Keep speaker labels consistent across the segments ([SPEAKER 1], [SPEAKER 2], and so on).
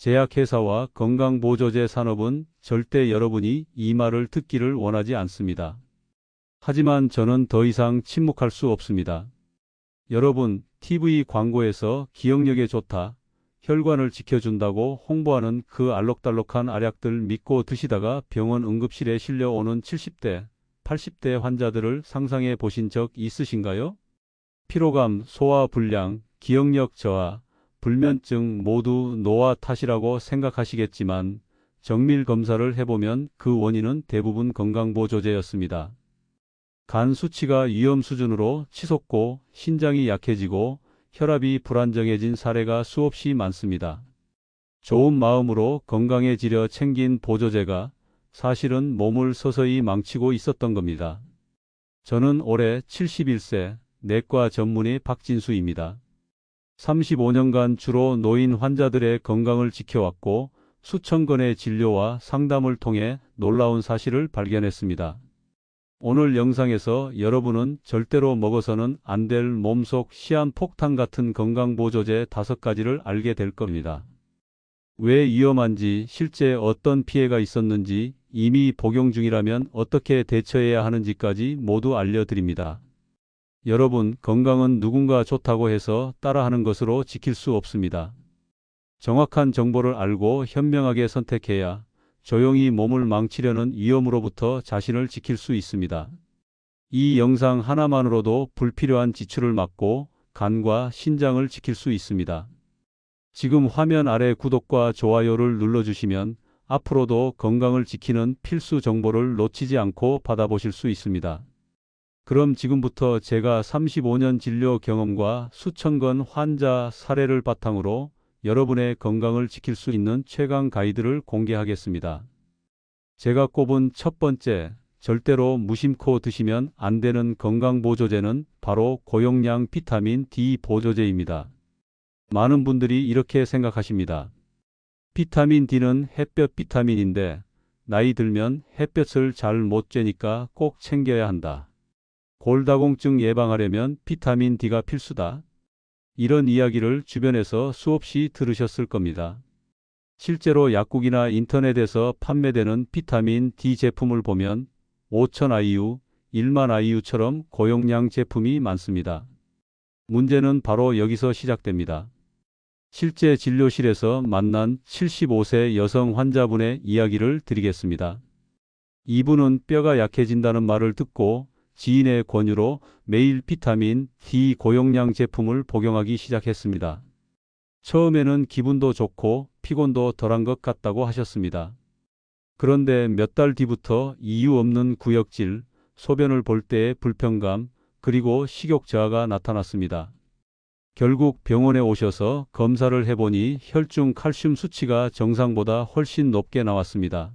[SPEAKER 1] 제약회사와 건강보조제 산업은 절대 여러분이 이 말을 듣기를 원하지 않습니다. 하지만 저는 더 이상 침묵할 수 없습니다. 여러분, TV 광고에서 기억력에 좋다, 혈관을 지켜준다고 홍보하는 그 알록달록한 알약들 믿고 드시다가 병원 응급실에 실려오는 70대, 80대 환자들을 상상해 보신 적 있으신가요? 피로감, 소화불량, 기억력 저하, 불면증 모두 노화 탓이라고 생각하시겠지만 정밀 검사를 해보면 그 원인은 대부분 건강보조제였습니다. 간 수치가 위험 수준으로 치솟고 신장이 약해지고 혈압이 불안정해진 사례가 수없이 많습니다. 좋은 마음으로 건강해지려 챙긴 보조제가 사실은 몸을 서서히 망치고 있었던 겁니다. 저는 올해 71세 내과 전문의 박진수입니다. 35년간 주로 노인 환자들의 건강을 지켜왔고 수천 건의 진료와 상담을 통해 놀라운 사실을 발견했습니다. 오늘 영상에서 여러분은 절대로 먹어서는 안 될 몸속 시한폭탄 같은 건강보조제 다섯 가지를 알게 될 겁니다. 왜 위험한지, 실제 어떤 피해가 있었는지, 이미 복용 중이라면 어떻게 대처해야 하는지까지 모두 알려드립니다. 여러분, 건강은 누군가 좋다고 해서 따라하는 것으로 지킬 수 없습니다. 정확한 정보를 알고 현명하게 선택해야 조용히 몸을 망치려는 위험으로부터 자신을 지킬 수 있습니다. 이 영상 하나만으로도 불필요한 지출을 막고 간과 신장을 지킬 수 있습니다. 지금 화면 아래 구독과 좋아요를 눌러주시면 앞으로도 건강을 지키는 필수 정보를 놓치지 않고 받아보실 수 있습니다. 그럼 지금부터 제가 35년 진료 경험과 수천 건 환자 사례를 바탕으로 여러분의 건강을 지킬 수 있는 최강 가이드를 공개하겠습니다. 제가 꼽은 첫 번째, 절대로 무심코 드시면 안 되는 건강보조제는 바로 고용량 비타민 D 보조제입니다. 많은 분들이 이렇게 생각하십니다. 비타민 D는 햇볕 비타민인데 나이 들면 햇볕을 잘 못 쬐니까 꼭 챙겨야 한다. 골다공증 예방하려면 비타민 D가 필수다. 이런 이야기를 주변에서 수없이 들으셨을 겁니다. 실제로 약국이나 인터넷에서 판매되는 비타민 D 제품을 보면 5천 IU, 1만 IU처럼 고용량 제품이 많습니다. 문제는 바로 여기서 시작됩니다. 실제 진료실에서 만난 75세 여성 환자분의 이야기를 드리겠습니다. 이분은 뼈가 약해진다는 말을 듣고 지인의 권유로 매일 비타민 D 고용량 제품을 복용하기 시작했습니다. 처음에는 기분도 좋고 피곤도 덜한 것 같다고 하셨습니다. 그런데 몇 달 뒤부터 이유 없는 구역질, 소변을 볼 때의 불편감, 그리고 식욕 저하가 나타났습니다. 결국 병원에 오셔서 검사를 해보니 혈중 칼슘 수치가 정상보다 훨씬 높게 나왔습니다.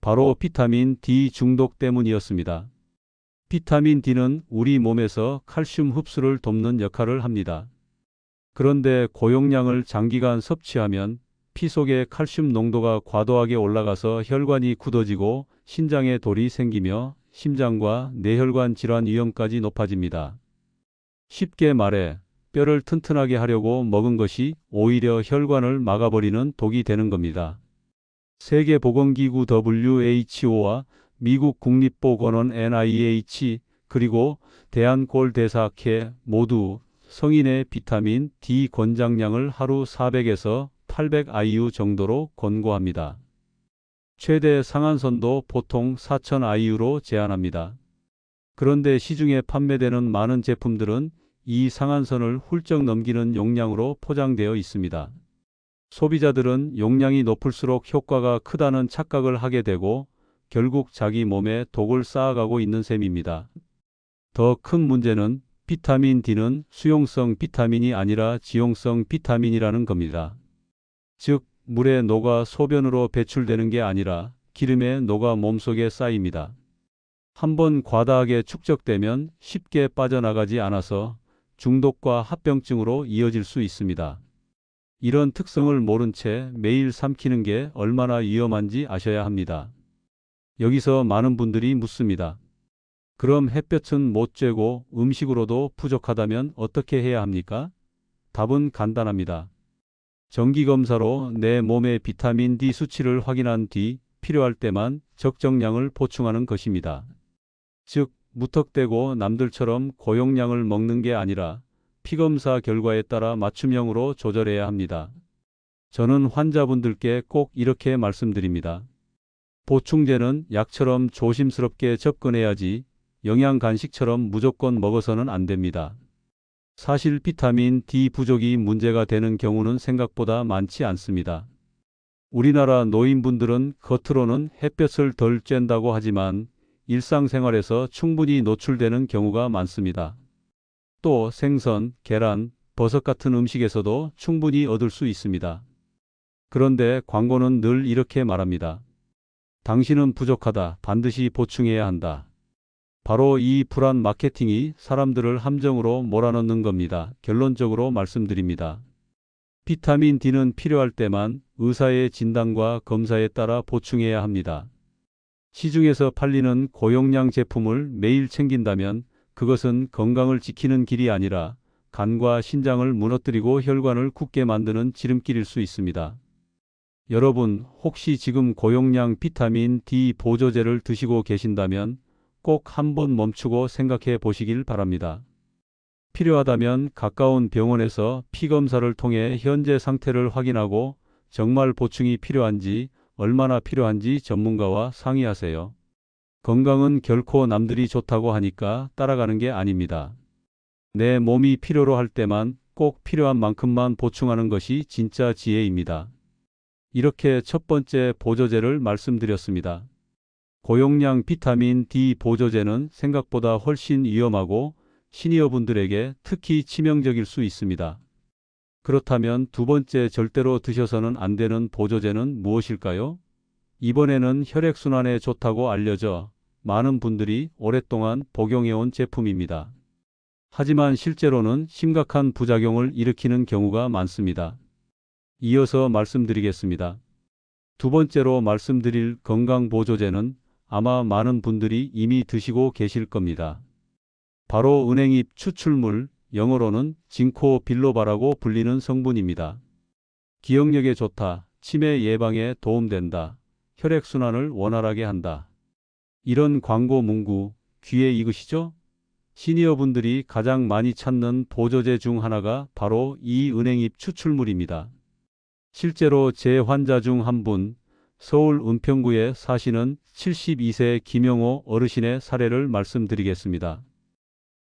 [SPEAKER 1] 바로 비타민 D 중독 때문이었습니다. 비타민 D는 우리 몸에서 칼슘 흡수를 돕는 역할을 합니다. 그런데 고용량을 장기간 섭취하면 피 속의 칼슘 농도가 과도하게 올라가서 혈관이 굳어지고 신장에 돌이 생기며 심장과 뇌혈관 질환 위험까지 높아집니다. 쉽게 말해 뼈를 튼튼하게 하려고 먹은 것이 오히려 혈관을 막아버리는 독이 되는 겁니다. 세계보건기구 WHO와 미국 국립보건원 NIH 그리고 대한골대사학회 모두 성인의 비타민 D 권장량을 하루 400에서 800 IU 정도로 권고합니다. 최대 상한선도 보통 4000 IU로 제한합니다. 그런데 시중에 판매되는 많은 제품들은 이 상한선을 훌쩍 넘기는 용량으로 포장되어 있습니다. 소비자들은 용량이 높을수록 효과가 크다는 착각을 하게 되고 결국 자기 몸에 독을 쌓아가고 있는 셈입니다. 더 큰 문제는 비타민 D는 수용성 비타민이 아니라 지용성 비타민이라는 겁니다. 즉, 물에 녹아 소변으로 배출되는 게 아니라 기름에 녹아 몸속에 쌓입니다. 한번 과다하게 축적되면 쉽게 빠져나가지 않아서 중독과 합병증으로 이어질 수 있습니다. 이런 특성을 모른 채 매일 삼키는 게 얼마나 위험한지 아셔야 합니다. 여기서 많은 분들이 묻습니다. 그럼 햇볕은 못 쬐고 음식으로도 부족하다면 어떻게 해야 합니까? 답은 간단합니다. 정기검사로 내 몸의 비타민 D 수치를 확인한 뒤 필요할 때만 적정량을 보충하는 것입니다. 즉, 무턱대고 남들처럼 고용량을 먹는 게 아니라 피검사 결과에 따라 맞춤형으로 조절해야 합니다. 저는 환자분들께 꼭 이렇게 말씀드립니다. 보충제는 약처럼 조심스럽게 접근해야지 영양 간식처럼 무조건 먹어서는 안 됩니다. 사실 비타민 D 부족이 문제가 되는 경우는 생각보다 많지 않습니다. 우리나라 노인분들은 겉으로는 햇볕을 덜 쬐다고 하지만 일상생활에서 충분히 노출되는 경우가 많습니다. 또 생선, 계란, 버섯 같은 음식에서도 충분히 얻을 수 있습니다. 그런데 광고는 늘 이렇게 말합니다. 당신은 부족하다. 반드시 보충해야 한다. 바로 이 불안 마케팅이 사람들을 함정으로 몰아넣는 겁니다. 결론적으로 말씀드립니다. 비타민 D는 필요할 때만 의사의 진단과 검사에 따라 보충해야 합니다. 시중에서 팔리는 고용량 제품을 매일 챙긴다면 그것은 건강을 지키는 길이 아니라 간과 신장을 무너뜨리고 혈관을 굳게 만드는 지름길일 수 있습니다. 여러분, 혹시 지금 고용량 비타민 D 보조제를 드시고 계신다면 꼭 한번 멈추고 생각해 보시길 바랍니다. 필요하다면 가까운 병원에서 피 검사를 통해 현재 상태를 확인하고 정말 보충이 필요한지 얼마나 필요한지 전문가와 상의하세요. 건강은 결코 남들이 좋다고 하니까 따라가는 게 아닙니다. 내 몸이 필요로 할 때만 꼭 필요한 만큼만 보충하는 것이 진짜 지혜입니다. 이렇게 첫 번째 보조제를 말씀드렸습니다. 고용량 비타민 D 보조제는 생각보다 훨씬 위험하고 시니어분들에게 특히 치명적일 수 있습니다. 그렇다면 두 번째 절대로 드셔서는 안 되는 보조제는 무엇일까요? 이번에는 혈액순환에 좋다고 알려져 많은 분들이 오랫동안 복용해온 제품입니다. 하지만 실제로는 심각한 부작용을 일으키는 경우가 많습니다. 이어서 말씀드리겠습니다. 두 번째로 말씀드릴 건강보조제는 아마 많은 분들이 이미 드시고 계실 겁니다. 바로 은행잎 추출물, 영어로는 징코 빌로바라고 불리는 성분입니다. 기억력에 좋다, 치매 예방에 도움된다, 혈액순환을 원활하게 한다. 이런 광고 문구 귀에 익으시죠? 시니어분들이 가장 많이 찾는 보조제 중 하나가 바로 이 은행잎 추출물입니다. 실제로 제 환자 중 한 분, 서울 은평구에 사시는 72세 김영호 어르신의 사례를 말씀드리겠습니다.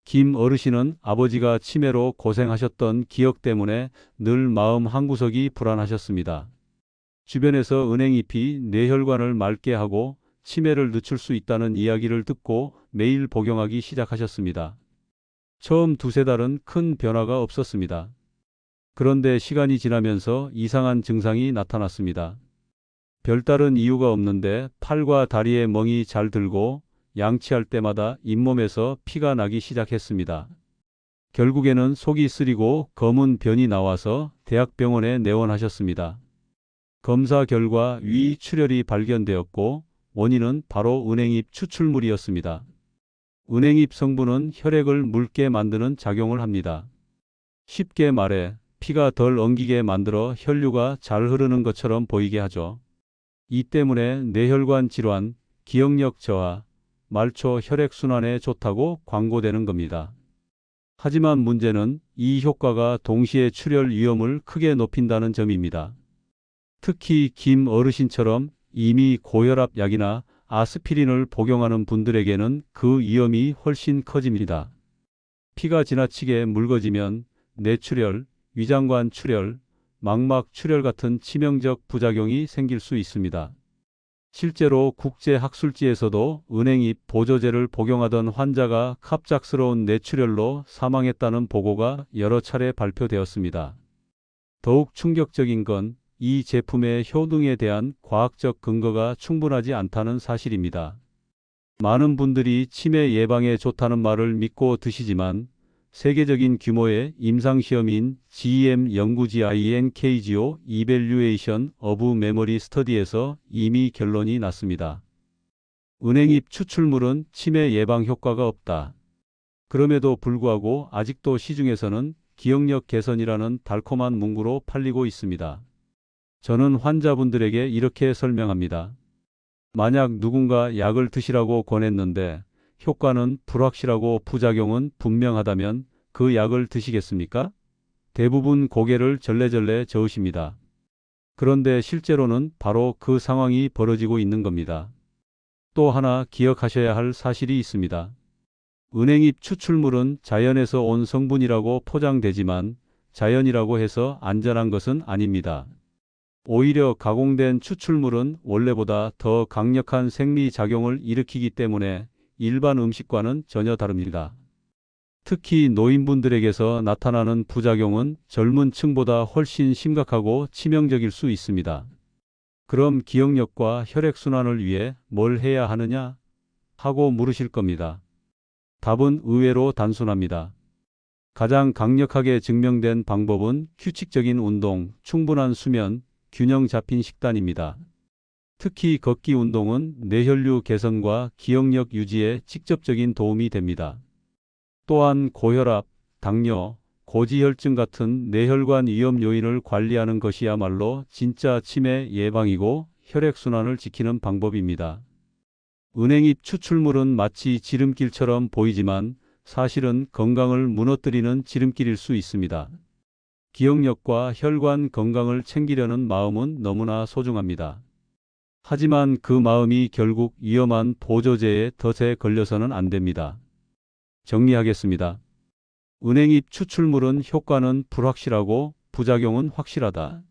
[SPEAKER 1] 김 어르신은 아버지가 치매로 고생하셨던 기억 때문에 늘 마음 한구석이 불안하셨습니다. 주변에서 은행잎이 뇌혈관을 맑게 하고 치매를 늦출 수 있다는 이야기를 듣고 매일 복용하기 시작하셨습니다. 처음 두세 달은 큰 변화가 없었습니다. 그런데 시간이 지나면서 이상한 증상이 나타났습니다. 별다른 이유가 없는데 팔과 다리에 멍이 잘 들고 양치할 때마다 잇몸에서 피가 나기 시작했습니다. 결국에는 속이 쓰리고 검은 변이 나와서 대학병원에 내원하셨습니다. 검사 결과 위 출혈이 발견되었고 원인은 바로 은행잎 추출물이었습니다. 은행잎 성분은 혈액을 묽게 만드는 작용을 합니다. 쉽게 말해 피가 덜 엉기게 만들어 혈류가 잘 흐르는 것처럼 보이게 하죠. 이 때문에 뇌혈관 질환, 기억력 저하, 말초 혈액순환에 좋다고 광고되는 겁니다. 하지만 문제는 이 효과가 동시에 출혈 위험을 크게 높인다는 점입니다. 특히 김 어르신처럼 이미 고혈압 약이나 아스피린을 복용하는 분들에게는 그 위험이 훨씬 커집니다. 피가 지나치게 묽어지면 뇌출혈, 위장관 출혈, 망막 출혈 같은 치명적 부작용이 생길 수 있습니다. 실제로 국제학술지에서도 은행잎 보조제를 복용하던 환자가 갑작스러운 뇌출혈로 사망했다는 보고가 여러 차례 발표되었습니다. 더욱 충격적인 건 이 제품의 효능에 대한 과학적 근거가 충분하지 않다는 사실입니다. 많은 분들이 치매 예방에 좋다는 말을 믿고 드시지만 세계적인 규모의 임상시험인 GM 연구지 INKGO Evaluation of Memory Study에서 이미 결론이 났습니다. 은행잎 추출물은 치매 예방 효과가 없다. 그럼에도 불구하고 아직도 시중에서는 기억력 개선이라는 달콤한 문구로 팔리고 있습니다. 저는 환자분들에게 이렇게 설명합니다. 만약 누군가 약을 드시라고 권했는데 효과는 불확실하고 부작용은 분명하다면 그 약을 드시겠습니까? 대부분 고개를 절레절레 저으십니다. 그런데 실제로는 바로 그 상황이 벌어지고 있는 겁니다. 또 하나 기억하셔야 할 사실이 있습니다. 은행잎 추출물은 자연에서 온 성분이라고 포장되지만 자연이라고 해서 안전한 것은 아닙니다. 오히려 가공된 추출물은 원래보다 더 강력한 생리작용을 일으키기 때문에 일반 음식과는 전혀 다릅니다. 특히 노인분들에게서 나타나는 부작용은 젊은 층보다 훨씬 심각하고 치명적일 수 있습니다. 그럼 기억력과 혈액순환을 위해 뭘 해야 하느냐? 하고 물으실 겁니다. 답은 의외로 단순합니다. 가장 강력하게 증명된 방법은 규칙적인 운동, 충분한 수면, 균형 잡힌 식단입니다. 특히 걷기 운동은 뇌혈류 개선과 기억력 유지에 직접적인 도움이 됩니다. 또한 고혈압, 당뇨, 고지혈증 같은 뇌혈관 위험 요인을 관리하는 것이야말로 진짜 치매 예방이고 혈액순환을 지키는 방법입니다. 은행잎 추출물은 마치 지름길처럼 보이지만 사실은 건강을 무너뜨리는 지름길일 수 있습니다. 기억력과 혈관 건강을 챙기려는 마음은 너무나 소중합니다. 하지만 그 마음이 결국 위험한 보조제에 덫에 걸려서는 안 됩니다. 정리하겠습니다. 은행잎 추출물은 효과는 불확실하고 부작용은 확실하다.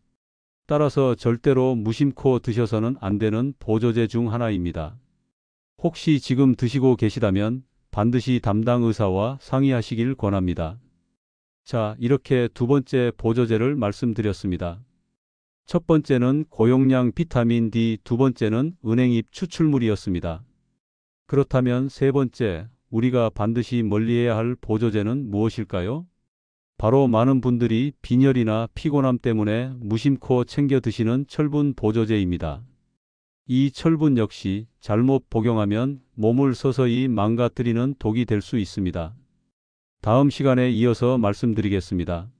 [SPEAKER 1] 따라서 절대로 무심코 드셔서는 안 되는 보조제 중 하나입니다. 혹시 지금 드시고 계시다면 반드시 담당 의사와 상의하시길 권합니다. 자, 이렇게 두 번째 보조제를 말씀드렸습니다. 첫 번째는 고용량 비타민 D, 두 번째는 은행잎 추출물이었습니다. 그렇다면 세 번째, 우리가 반드시 멀리해야 할 보조제는 무엇일까요? 바로 많은 분들이 빈혈이나 피곤함 때문에 무심코 챙겨 드시는 철분 보조제입니다. 이 철분 역시 잘못 복용하면 몸을 서서히 망가뜨리는 독이 될 수 있습니다. 다음 시간에 이어서 말씀드리겠습니다.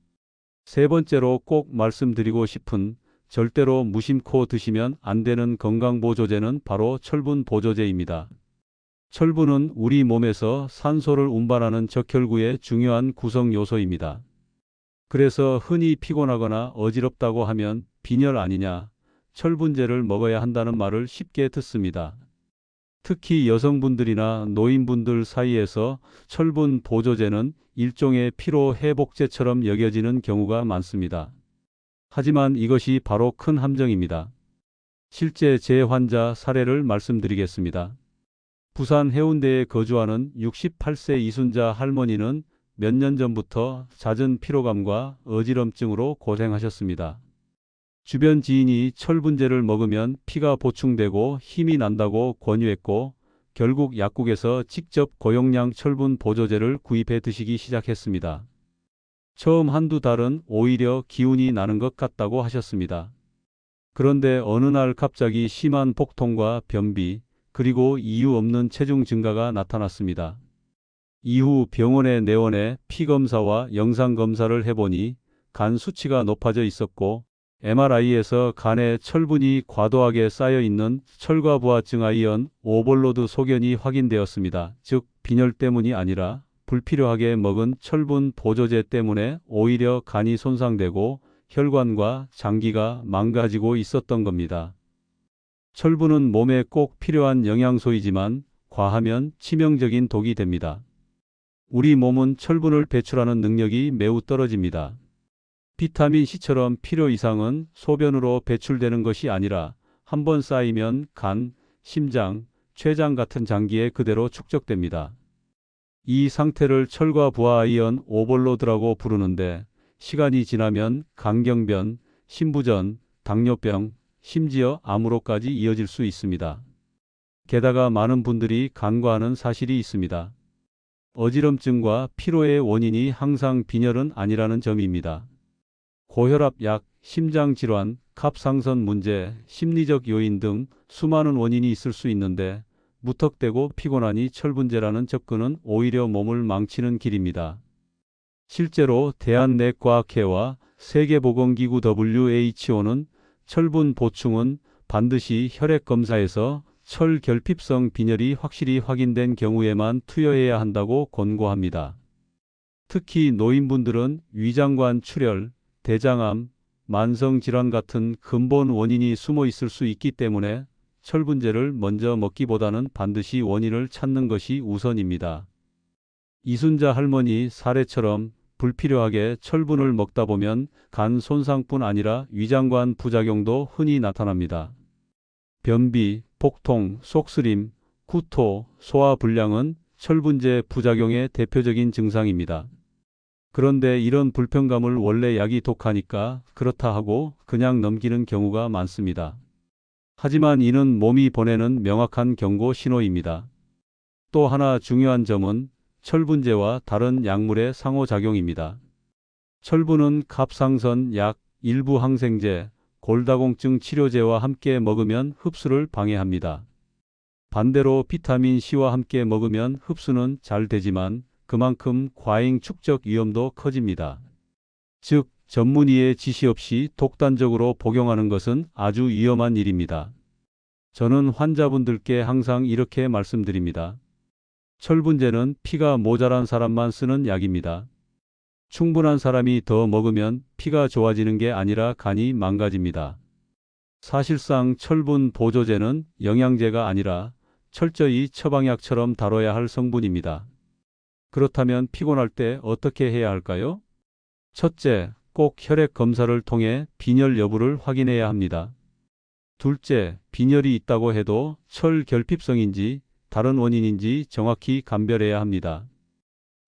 [SPEAKER 1] 세 번째로 꼭 말씀드리고 싶은 절대로 무심코 드시면 안 되는 건강보조제는 바로 철분 보조제입니다. 철분은 우리 몸에서 산소를 운반하는 적혈구의 중요한 구성 요소입니다. 그래서 흔히 피곤하거나 어지럽다고 하면 빈혈 아니냐, 철분제를 먹어야 한다는 말을 쉽게 듣습니다. 특히 여성분들이나 노인분들 사이에서 철분 보조제는 일종의 피로 회복제처럼 여겨지는 경우가 많습니다. 하지만 이것이 바로 큰 함정입니다. 실제 제 환자 사례를 말씀드리겠습니다. 부산 해운대에 거주하는 68세 이순자 할머니는 몇 년 전부터 잦은 피로감과 어지럼증으로 고생하셨습니다. 주변 지인이 철분제를 먹으면 피가 보충되고 힘이 난다고 권유했고 결국 약국에서 직접 고용량 철분 보조제를 구입해 드시기 시작했습니다. 처음 한두 달은 오히려 기운이 나는 것 같다고 하셨습니다. 그런데 어느 날 갑자기 심한 복통과 변비, 그리고 이유 없는 체중 증가가 나타났습니다. 이후 병원에 내원해 피검사와 영상검사를 해보니 간 수치가 높아져 있었고 MRI에서 간에 철분이 과도하게 쌓여 있는 철과부하증 아이언 오벌로드 소견이 확인되었습니다. 즉 빈혈 때문이 아니라 불필요하게 먹은 철분 보조제 때문에 오히려 간이 손상되고 혈관과 장기가 망가지고 있었던 겁니다. 철분은 몸에 꼭 필요한 영양소이지만 과하면 치명적인 독이 됩니다. 우리 몸은 철분을 배출하는 능력이 매우 떨어집니다. 비타민 C처럼 필요 이상은 소변으로 배출되는 것이 아니라 한 번 쌓이면 간, 심장, 췌장 같은 장기에 그대로 축적됩니다. 이 상태를 철과 부하아이언 오벌로드라고 부르는데 시간이 지나면 강경변, 신부전, 당뇨병, 심지어 암으로까지 이어질 수 있습니다. 게다가 많은 분들이 간과하는 사실이 있습니다. 어지럼증과 피로의 원인이 항상 빈혈은 아니라는 점입니다. 고혈압 약, 심장 질환, 갑상선 문제, 심리적 요인 등 수많은 원인이 있을 수 있는데 무턱대고 피곤하니 철분제라는 접근은 오히려 몸을 망치는 길입니다. 실제로 대한내과학회와 세계보건기구 WHO는 철분 보충은 반드시 혈액 검사에서 철 결핍성 빈혈이 확실히 확인된 경우에만 투여해야 한다고 권고합니다. 특히 노인분들은 위장관 출혈, 대장암, 만성질환 같은 근본 원인이 숨어 있을 수 있기 때문에 철분제를 먼저 먹기보다는 반드시 원인을 찾는 것이 우선입니다. 이순자 할머니 사례처럼 불필요하게 철분을 먹다 보면 간 손상뿐 아니라 위장관 부작용도 흔히 나타납니다. 변비, 복통, 속쓰림, 구토, 소화불량은 철분제 부작용의 대표적인 증상입니다. 그런데 이런 불편감을 원래 약이 독하니까 그렇다 하고 그냥 넘기는 경우가 많습니다. 하지만 이는 몸이 보내는 명확한 경고 신호입니다. 또 하나 중요한 점은 철분제와 다른 약물의 상호작용입니다. 철분은 갑상선 약, 일부 항생제, 골다공증 치료제와 함께 먹으면 흡수를 방해합니다. 반대로 비타민 C와 함께 먹으면 흡수는 잘 되지만 그만큼 과잉 축적 위험도 커집니다. 즉, 전문의의 지시 없이 독단적으로 복용하는 것은 아주 위험한 일입니다. 저는 환자분들께 항상 이렇게 말씀드립니다. 철분제는 피가 모자란 사람만 쓰는 약입니다. 충분한 사람이 더 먹으면 피가 좋아지는 게 아니라 간이 망가집니다. 사실상 철분 보조제는 영양제가 아니라 철저히 처방약처럼 다뤄야 할 성분입니다. 그렇다면 피곤할 때 어떻게 해야 할까요? 첫째, 꼭 혈액 검사를 통해 빈혈 여부를 확인해야 합니다. 둘째, 빈혈이 있다고 해도 철 결핍성인지 다른 원인인지 정확히 감별해야 합니다.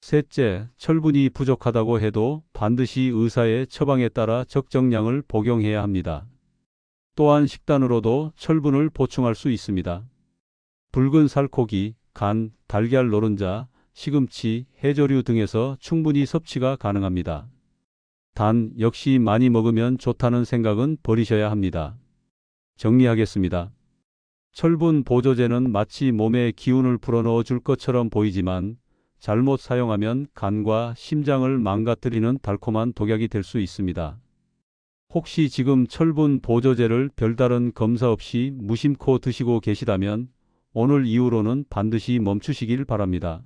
[SPEAKER 1] 셋째, 철분이 부족하다고 해도 반드시 의사의 처방에 따라 적정량을 복용해야 합니다. 또한 식단으로도 철분을 보충할 수 있습니다. 붉은 살코기, 간, 달걀 노른자, 시금치, 해조류 등에서 충분히 섭취가 가능합니다. 단, 역시 많이 먹으면 좋다는 생각은 버리셔야 합니다. 정리하겠습니다. 철분 보조제는 마치 몸에 기운을 불어넣어 줄 것처럼 보이지만 잘못 사용하면 간과 심장을 망가뜨리는 달콤한 독약이 될 수 있습니다. 혹시 지금 철분 보조제를 별다른 검사 없이 무심코 드시고 계시다면 오늘 이후로는 반드시 멈추시길 바랍니다.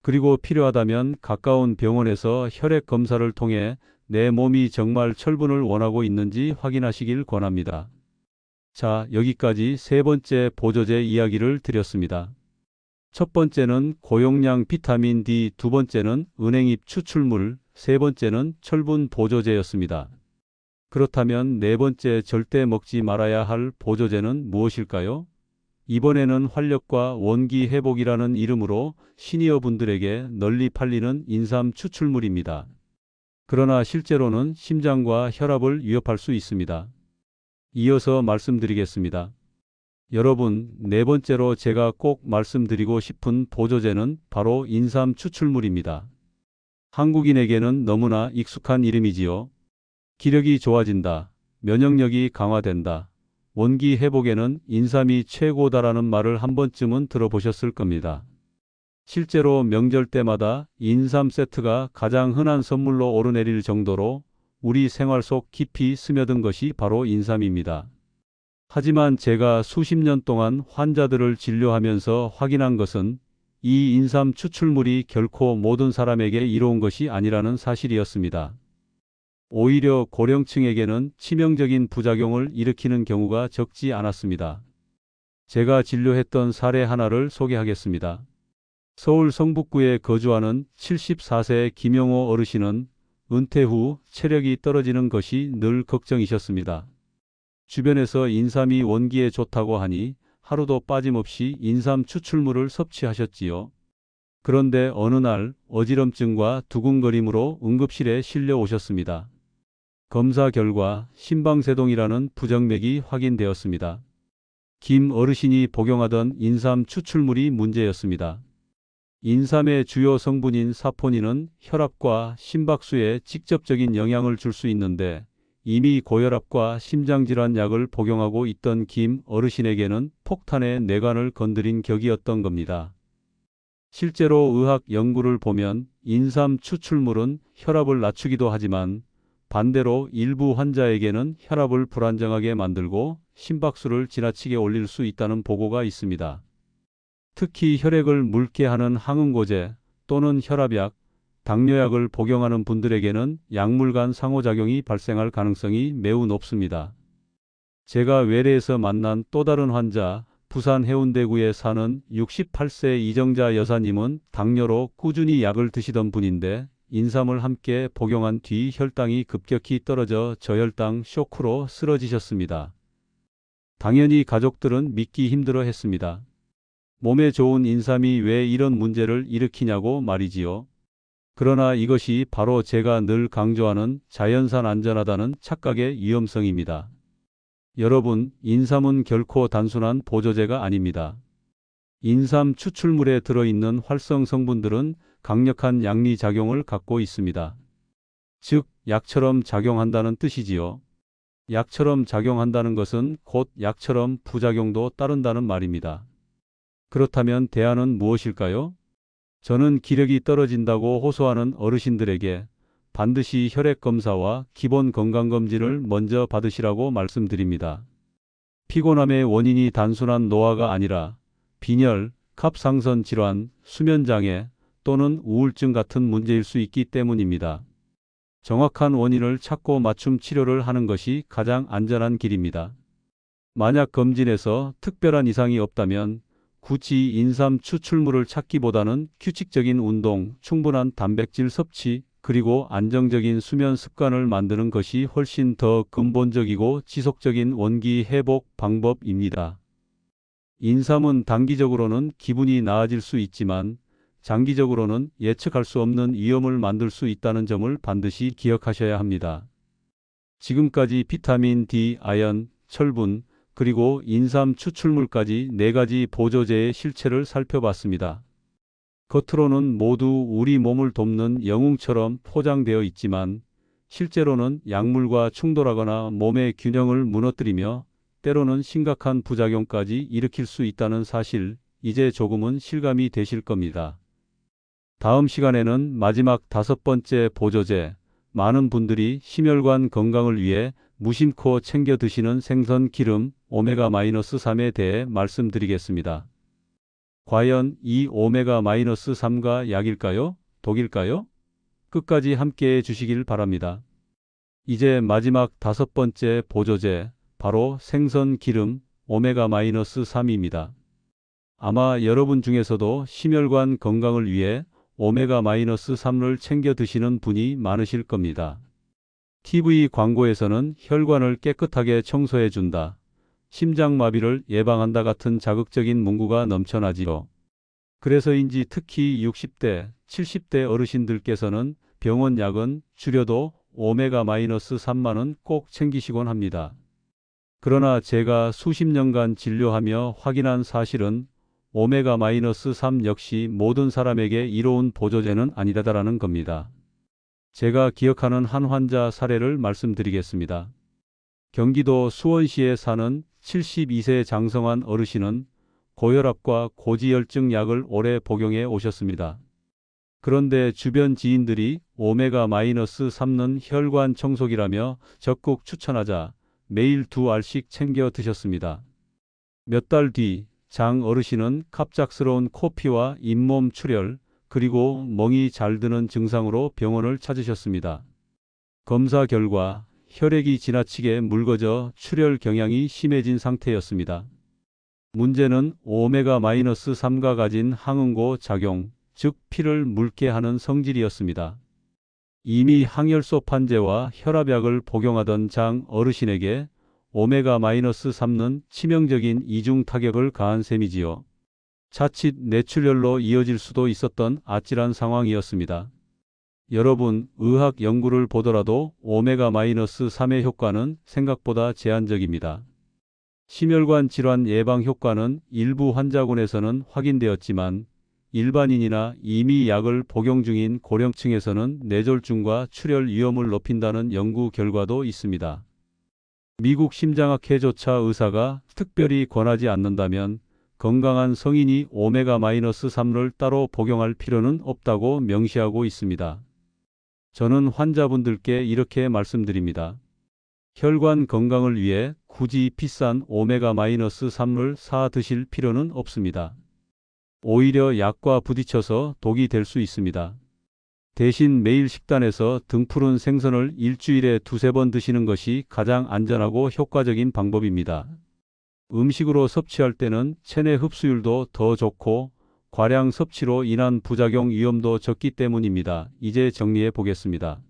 [SPEAKER 1] 그리고 필요하다면 가까운 병원에서 혈액 검사를 통해 내 몸이 정말 철분을 원하고 있는지 확인하시길 권합니다. 자, 여기까지 세 번째 보조제 이야기를 드렸습니다. 첫 번째는 고용량 비타민 D, 두 번째는 은행잎 추출물, 세 번째는 철분 보조제였습니다. 그렇다면 네 번째 절대 먹지 말아야 할 보조제는 무엇일까요? 이번에는 활력과 원기 회복이라는 이름으로 시니어 분들에게 널리 팔리는 인삼 추출물입니다. 그러나 실제로는 심장과 혈압을 위협할 수 있습니다. 이어서 말씀드리겠습니다. 여러분, 네 번째로 제가 꼭 말씀드리고 싶은 보조제는 바로 인삼 추출물입니다. 한국인에게는 너무나 익숙한 이름이지요. 기력이 좋아진다. 면역력이 강화된다. 원기 회복에는 인삼이 최고다라는 말을 한 번쯤은 들어보셨을 겁니다. 실제로 명절 때마다 인삼 세트가 가장 흔한 선물로 오르내릴 정도로 우리 생활 속 깊이 스며든 것이 바로 인삼입니다. 하지만 제가 수십 년 동안 환자들을 진료하면서 확인한 것은 이 인삼 추출물이 결코 모든 사람에게 이로운 것이 아니라는 사실이었습니다. 오히려 고령층에게는 치명적인 부작용을 일으키는 경우가 적지 않았습니다. 제가 진료했던 사례 하나를 소개하겠습니다. 서울 성북구에 거주하는 74세의 김영호 어르신은 은퇴 후 체력이 떨어지는 것이 늘 걱정이셨습니다. 주변에서 인삼이 원기에 좋다고 하니 하루도 빠짐없이 인삼 추출물을 섭취하셨지요. 그런데 어느 날 어지럼증과 두근거림으로 응급실에 실려 오셨습니다. 검사 결과 심방세동이라는 부정맥이 확인되었습니다. 김 어르신이 복용하던 인삼 추출물이 문제였습니다. 인삼의 주요 성분인 사포닌은 혈압과 심박수에 직접적인 영향을 줄 수 있는데 이미 고혈압과 심장질환 약을 복용하고 있던 김 어르신에게는 폭탄의 뇌관을 건드린 격이었던 겁니다. 실제로 의학 연구를 보면 인삼 추출물은 혈압을 낮추기도 하지만 반대로 일부 환자에게는 혈압을 불안정하게 만들고 심박수를 지나치게 올릴 수 있다는 보고가 있습니다. 특히 혈액을 묽게 하는 항응고제 또는 혈압약, 당뇨약을 복용하는 분들에게는 약물 간 상호작용이 발생할 가능성이 매우 높습니다. 제가 외래에서 만난 또 다른 환자, 부산 해운대구에 사는 68세 이정자 여사님은 당뇨로 꾸준히 약을 드시던 분인데 인삼을 함께 복용한 뒤 혈당이 급격히 떨어져 저혈당 쇼크로 쓰러지셨습니다. 당연히 가족들은 믿기 힘들어 했습니다. 몸에 좋은 인삼이 왜 이런 문제를 일으키냐고 말이지요. 그러나 이것이 바로 제가 늘 강조하는 자연산 안전하다는 착각의 위험성입니다. 여러분, 인삼은 결코 단순한 보조제가 아닙니다. 인삼 추출물에 들어있는 활성 성분들은 강력한 양리 작용을 갖고 있습니다. 즉, 약처럼 작용한다는 뜻이지요. 약처럼 작용한다는 것은 곧 약처럼 부작용도 따른다는 말입니다. 그렇다면 대안은 무엇일까요? 저는 기력이 떨어진다고 호소하는 어르신들에게 반드시 혈액 검사와 기본 건강 검진을 먼저 받으시라고 말씀드립니다. 피곤함의 원인이 단순한 노화가 아니라 빈혈, 갑상선 질환, 수면 장애 또는 우울증 같은 문제일 수 있기 때문입니다. 정확한 원인을 찾고 맞춤 치료를 하는 것이 가장 안전한 길입니다. 만약 검진에서 특별한 이상이 없다면 굳이 인삼 추출물을 찾기보다는 규칙적인 운동, 충분한 단백질 섭취, 그리고 안정적인 수면 습관을 만드는 것이 훨씬 더 근본적이고 지속적인 원기 회복 방법입니다. 인삼은 단기적으로는 기분이 나아질 수 있지만 장기적으로는 예측할 수 없는 위험을 만들 수 있다는 점을 반드시 기억하셔야 합니다. 지금까지 비타민 D, 아연, 철분, 그리고 인삼 추출물까지 네 가지 보조제의 실체를 살펴봤습니다. 겉으로는 모두 우리 몸을 돕는 영웅처럼 포장되어 있지만 실제로는 약물과 충돌하거나 몸의 균형을 무너뜨리며 때로는 심각한 부작용까지 일으킬 수 있다는 사실, 이제 조금은 실감이 되실 겁니다. 다음 시간에는 마지막 다섯 번째 보조제, 많은 분들이 심혈관 건강을 위해 무심코 챙겨 드시는 생선 기름 오메가-3에 대해 말씀드리겠습니다. 과연 이 오메가-3가 약일까요? 독일까요? 끝까지 함께 해 주시길 바랍니다. 이제 마지막 다섯 번째 보조제, 바로 생선 기름 오메가-3입니다. 아마 여러분 중에서도 심혈관 건강을 위해 오메가-3를 챙겨 드시는 분이 많으실 겁니다. TV 광고에서는 혈관을 깨끗하게 청소해 준다. 심장마비를 예방한다 같은 자극적인 문구가 넘쳐나지요. 그래서인지 특히 60대, 70대 어르신들께서는 병원 약은 줄여도 오메가-3만은 꼭 챙기시곤 합니다. 그러나 제가 수십 년간 진료하며 확인한 사실은 오메가-3 역시 모든 사람에게 이로운 보조제는 아니다라는 겁니다. 제가 기억하는 한 환자 사례를 말씀드리겠습니다. 경기도 수원시에 사는 72세 장성한 어르신은 고혈압과 고지혈증 약을 오래 복용해 오셨습니다. 그런데 주변 지인들이 오메가-3는 혈관 청소기라며 적극 추천하자 매일 두 알씩 챙겨 드셨습니다. 몇 달 뒤 장 어르신은 갑작스러운 코피와 잇몸 출혈, 그리고 멍이 잘 드는 증상으로 병원을 찾으셨습니다. 검사 결과 혈액이 지나치게 묽어져 출혈 경향이 심해진 상태였습니다. 문제는 오메가-3가 가진 항응고 작용, 즉 피를 묽게 하는 성질이었습니다. 이미 항열소 판제와 혈압약을 복용하던 장 어르신에게 오메가-3는 치명적인 이중 타격을 가한 셈이지요. 자칫 뇌출혈로 이어질 수도 있었던 아찔한 상황이었습니다. 여러분, 의학 연구를 보더라도 오메가-3의 효과는 생각보다 제한적입니다. 심혈관 질환 예방 효과는 일부 환자군에서는 확인되었지만 일반인이나 이미 약을 복용 중인 고령층에서는 뇌졸중과 출혈 위험을 높인다는 연구 결과도 있습니다. 미국 심장학회조차 의사가 특별히 권하지 않는다면 건강한 성인이 오메가-3를 따로 복용할 필요는 없다고 명시하고 있습니다. 저는 환자분들께 이렇게 말씀드립니다. 혈관 건강을 위해 굳이 비싼 오메가-3를 사 드실 필요는 없습니다. 오히려 약과 부딪혀서 독이 될 수 있습니다. 대신 매일 식단에서 등푸른 생선을 일주일에 두세 번 드시는 것이 가장 안전하고 효과적인 방법입니다. 음식으로 섭취할 때는 체내 흡수율도 더 좋고 과량 섭취로 인한 부작용 위험도 적기 때문입니다. 이제 정리해 보겠습니다.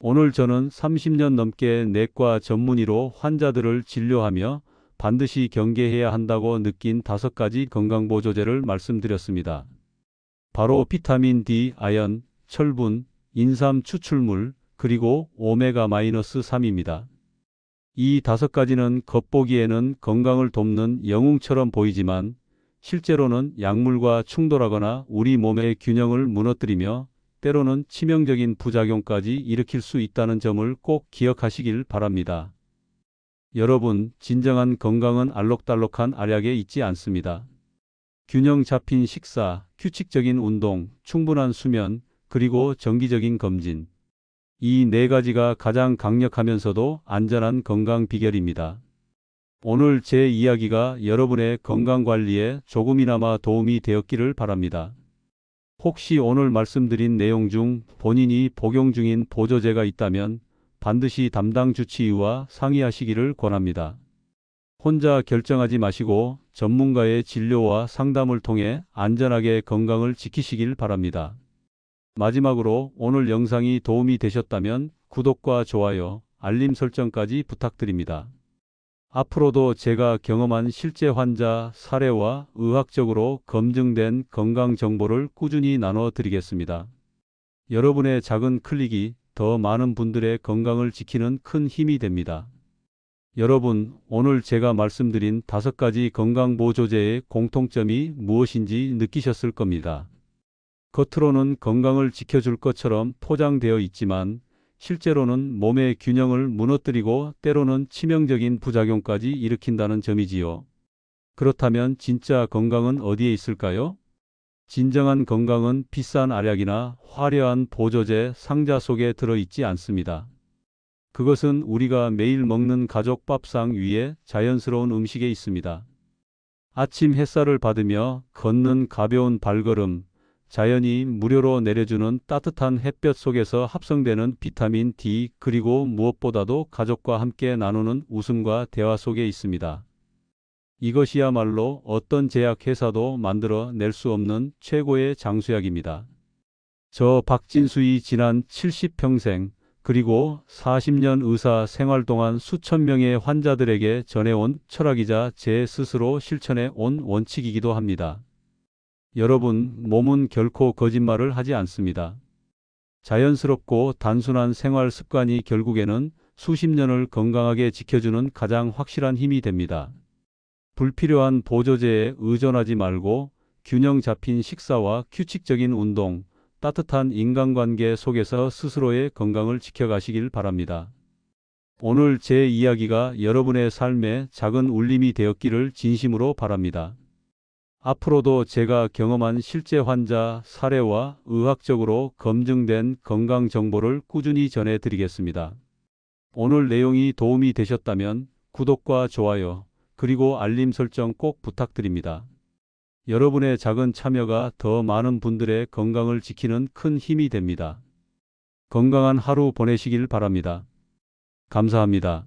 [SPEAKER 1] 오늘 저는 30년 넘게 내과 전문의로 환자들을 진료하며 반드시 경계해야 한다고 느낀 다섯 가지 건강보조제를 말씀드렸습니다. 바로 비타민 D, 아연, 철분, 인삼 추출물, 그리고 오메가-3입니다. 이 다섯 가지는 겉보기에는 건강을 돕는 영웅처럼 보이지만 실제로는 약물과 충돌하거나 우리 몸의 균형을 무너뜨리며 때로는 치명적인 부작용까지 일으킬 수 있다는 점을 꼭 기억하시길 바랍니다. 여러분, 진정한 건강은 알록달록한 알약에 있지 않습니다. 균형 잡힌 식사, 규칙적인 운동, 충분한 수면, 그리고 정기적인 검진. 이 네 가지가 가장 강력하면서도 안전한 건강 비결입니다. 오늘 제 이야기가 여러분의 건강 관리에 조금이나마 도움이 되었기를 바랍니다. 혹시 오늘 말씀드린 내용 중 본인이 복용 중인 보조제가 있다면 반드시 담당 주치의와 상의하시기를 권합니다. 혼자 결정하지 마시고 전문가의 진료와 상담을 통해 안전하게 건강을 지키시길 바랍니다. 마지막으로 오늘 영상이 도움이 되셨다면 구독과 좋아요, 알림 설정까지 부탁드립니다. 앞으로도 제가 경험한 실제 환자 사례와 의학적으로 검증된 건강 정보를 꾸준히 나눠 드리겠습니다. 여러분의 작은 클릭이 더 많은 분들의 건강을 지키는 큰 힘이 됩니다. 여러분, 오늘 제가 말씀드린 다섯 가지 건강보조제의 공통점이 무엇인지 느끼셨을 겁니다. 겉으로는 건강을 지켜줄 것처럼 포장되어 있지만 실제로는 몸의 균형을 무너뜨리고 때로는 치명적인 부작용까지 일으킨다는 점이지요. 그렇다면 진짜 건강은 어디에 있을까요? 진정한 건강은 비싼 알약이나 화려한 보조제 상자 속에 들어있지 않습니다. 그것은 우리가 매일 먹는 가족 밥상 위에 자연스러운 음식에 있습니다. 아침 햇살을 받으며 걷는 가벼운 발걸음, 자연이 무료로 내려주는 따뜻한 햇볕 속에서 합성되는 비타민 D 그리고 무엇보다도 가족과 함께 나누는 웃음과 대화 속에 있습니다. 이것이야말로 어떤 제약회사도 만들어 낼 수 없는 최고의 장수약입니다. 저 박진수이 지난 70평생 그리고 40년 의사 생활 동안 수천 명의 환자들에게 전해온 철학이자 제 스스로 실천해 온 원칙이기도 합니다. 여러분, 몸은 결코 거짓말을 하지 않습니다. 자연스럽고 단순한 생활 습관이 결국에는 수십 년을 건강하게 지켜주는 가장 확실한 힘이 됩니다. 불필요한 보조제에 의존하지 말고 균형 잡힌 식사와 규칙적인 운동, 따뜻한 인간관계 속에서 스스로의 건강을 지켜가시길 바랍니다. 오늘 제 이야기가 여러분의 삶에 작은 울림이 되었기를 진심으로 바랍니다. 앞으로도 제가 경험한 실제 환자 사례와 의학적으로 검증된 건강 정보를 꾸준히 전해드리겠습니다. 오늘 내용이 도움이 되셨다면 구독과 좋아요, 그리고 알림 설정 꼭 부탁드립니다. 여러분의 작은 참여가 더 많은 분들의 건강을 지키는 큰 힘이 됩니다. 건강한 하루 보내시길 바랍니다. 감사합니다.